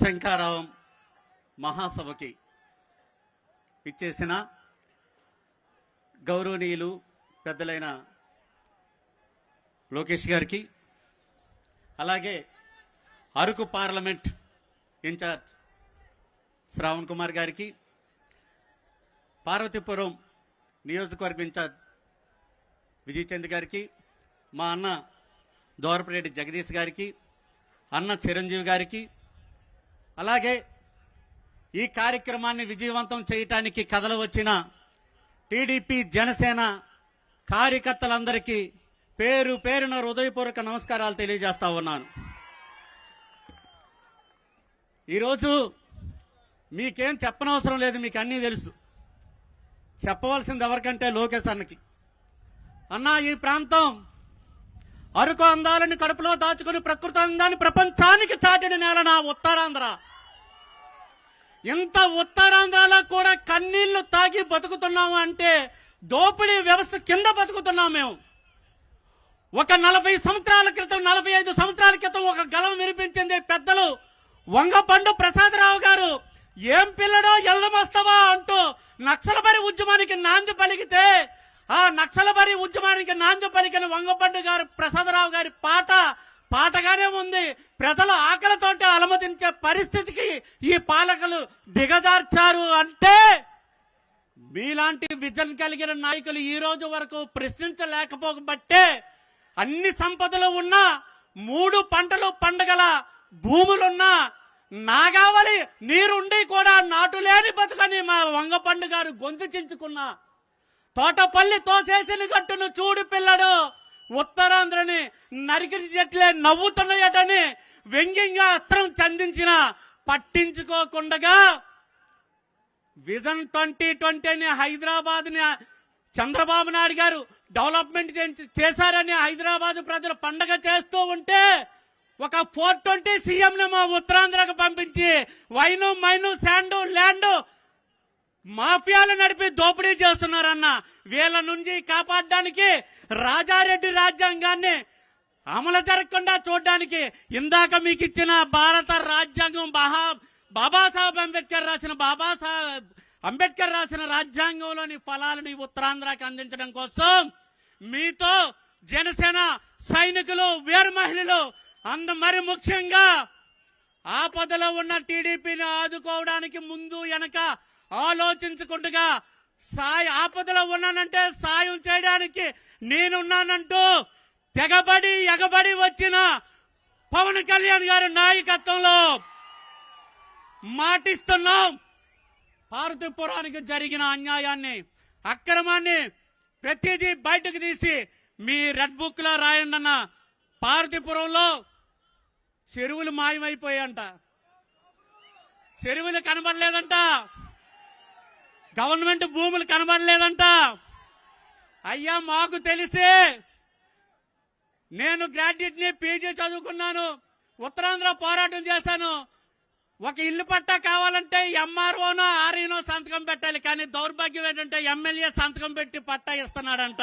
శంకారావం మహాసభకి ఇచ్చేసిన గౌరవనీయులు పెద్దలైన లోకేష్ గారికి అలాగే అరకు పార్లమెంట్ ఇన్ఛార్జ్ శ్రావణ్ కుమార్ గారికి పార్వతీపురం నియోజకవర్గ ఇన్ఛార్జ్ విజయచంద్ గారికి మా అన్న దోరపరెడ్డి జగదీష్ గారికి అన్న చిరంజీవి గారికి అలాగే ఈ కార్యక్రమాన్ని విజయవంతం చేయటానికి కథలు వచ్చిన టీడీపీ జనసేన కార్యకర్తలందరికీ పేరు పేరున హృదయపూర్వక నమస్కారాలు తెలియజేస్తా ఉన్నాను. ఈరోజు మీకేం చెప్పనవసరం లేదు మీకు అన్నీ తెలుసు. చెప్పవలసింది ఎవరికంటే లోకేష్ అన్నకి. అన్నా ఈ ప్రాంతం అరకు అందాలని కడుపులో దాచుకుని ప్రకృతి అందాన్ని ప్రపంచానికి చాటిన నేల నా ఉత్తరాంధ్ర. ఇంత ఉత్తరాంధ్రలో కూడా కన్నీళ్ళు తాగి బతుకుతున్నాము అంటే దోపిడీ వ్యవస్థ కింద బతుకుతున్నాం మేము. ఒక నలభై సంవత్సరాల క్రితం నలభై ఐదు సంవత్సరాల క్రితం ఒక గలం వినిపించింది పెద్దలు వంగపండు ప్రసాదరావు గారు ఏం పిల్లడో ఎల్లమొస్తావా అంటూ నక్సలబరి ఉద్యమానికి నాంది పలికితే ఆ నక్సలబరి ఉద్యమానికి నాంది పలికిన వంగపండు గారు ప్రసాదరావు గారి పాట పాటగానే ఉంది. ప్రజల ఆకలితోటి అలమతించే పరిస్థితికి ఈ పాలకులు దిగజార్చారు అంటే మీలాంటి విజన్ కలిగిన నాయకులు ఈ రోజు వరకు ప్రశ్నించలేకపోబట్టే అన్ని సంపదలు ఉన్నా మూడు పంటలు పండగల భూములున్నా నాగావలి నీరుండి కూడా నాటులేని బతుకని మా వంగపండు గారు గొంతు చించుకున్నా. తోటపల్లి తోసేసిన గట్టును చూడు పిల్లడు. ఉత్తరాంధ్రని నరికిన చెట్లే నవ్వుతున్నాయటని వ్యంగ్యంగా అస్త్రం చందించిన పట్టించుకోకుండగా విజన్ ట్వంటీ ట్వంటీని అని హైదరాబాద్ని చంద్రబాబు నాయుడు గారు డెవలప్మెంట్ చేశారని హైదరాబాద్ ప్రజలు పండగ చేస్తూ ఉంటే ఒక ఫోర్ ట్వంటీ సీఎంని మా ఉత్తరాంధ్రకు పంపించి వైను మైను శాండు ల్యాండు మాఫియాలు నడిపి దోపిడీ చేస్తున్నారన్న వీళ్ళ నుంచి కాపాడడానికి రాజారెడ్డి రాజ్యాంగాన్ని అమలు జరగకుండా చూడడానికి ఇందాక మీకు ఇచ్చిన భారత రాజ్యాంగం బహా బాబాసాహెబ్ అంబేద్కర్ రాసిన బాబాసాహెబ్ అంబేద్కర్ రాసిన రాజ్యాంగంలోని ఫలాలను ఉత్తరాంధ్రకి అందించడం కోసం మీతో జనసేన సైనికులు వీర మహిళలు అంద మరి ముఖ్యంగా ఆపదలో ఉన్న టీడీపీని ఆదుకోవడానికి ముందు వెనక ఆలోచించకుండా సాయ ఆపదలో ఉన్నానంటే సాయం చేయడానికి నేనున్నానంటూ తెగబడి ఎగబడి వచ్చిన పవన్ కళ్యాణ్ గారి నాయకత్వంలో మాటిస్తున్నాం. పార్వతీపురానికి జరిగిన అన్యాయాన్ని అక్రమాన్ని ప్రతిదీ బయటకు తీసి మీ రెడ్ బుక్లో రాయండి అన్న పార్వతీపురంలో చెరువులు మాయమైపోయాయంట. చెరువులు కనబడలేదంట. గవర్నమెంట్ భూములు కనబడలేదంట. అయ్యా మాకు తెలిసి. నేను గ్రాడ్యుయేట్ని పీజీ చదువుకున్నాను. ఉత్తరాంధ్ర పోరాటం చేశాను. ఒక ఇల్లు పట్టా కావాలంటే ఎంఆర్ఓనో ఆర్ఈనో సంతకం పెట్టాలి. కానీ దౌర్భాగ్యం ఏంటంటే ఎమ్మెల్యే సంతకం పెట్టి పట్టా ఇస్తున్నాడంట.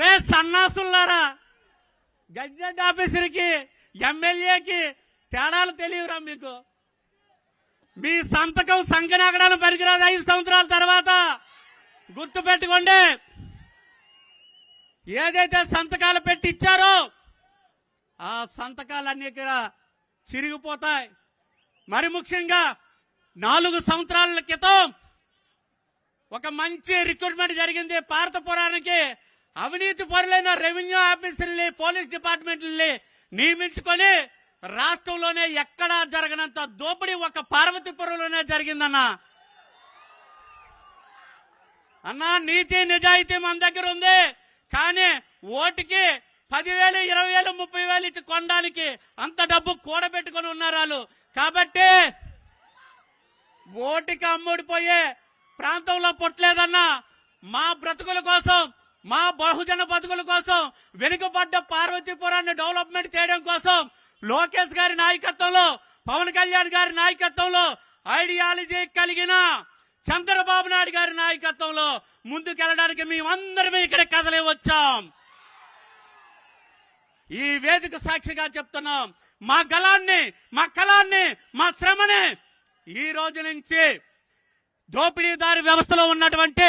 రే సన్నాసులారా గజెట్ ఆఫీసర్కి ఎమ్మెల్యేకి తేడాలు తెలియరా మీకు. మీ సంతకం సంకనాగడానికి పనికిరాదు ఐదు సంవత్సరాల తర్వాత. గుర్తు పెట్టుకోండి ఏదైతే సంతకాలు పెట్టి ఇచ్చారో ఆ సంతకాలన్నీ కూడా చిరిగిపోతాయి. మరి ముఖ్యంగా నాలుగు సంవత్సరాల క్రితం ఒక మంచి రిక్రూట్మెంట్ జరిగింది పార్తపురానికి అవినీతి పరులైన రెవెన్యూ ఆఫీసర్ని పోలీస్ డిపార్ట్మెంట్ని నియమించుకొని రాష్ట్రంలోనే ఎక్కడా జరగనంత దోపిడీ ఒక పార్వతీపురంలోనే జరిగిందన్నా. అన్నా నీతి నిజాయితీ మన దగ్గర ఉంది. కానీ ఓటుకి పదివేలు ఇరవై వేలు ముప్పై వేలు ఇచ్చి కొనడానికి అంత డబ్బు కూడబెట్టుకొని ఉన్నారు వాళ్ళు. కాబట్టి ఓటుకి అమ్ముడిపోయే ప్రాంతంలో పుట్టలేదన్నా మా బ్రతుకుల కోసం మా బహుజన బతుకుల కోసం వెనుకబడ్డ పార్వతీపురాన్ని డెవలప్మెంట్ చేయడం కోసం లోకేష్ గారి నాయకత్వంలో పవన్ కళ్యాణ్ గారి నాయకత్వంలో ఐడియాలజీ కలిగిన చంద్రబాబు నాయుడు గారి నాయకత్వంలో ముందుకెళ్ళడానికి మేమందరం ఇక్కడ కదలే వచ్చాం. ఈ వేదిక సాక్షిగా చెప్తున్నాం మా గలాన్ని మా కళాన్ని మా శ్రమని ఈ రోజు నుంచి దోపిడీదారి వ్యవస్థలో ఉన్నటువంటి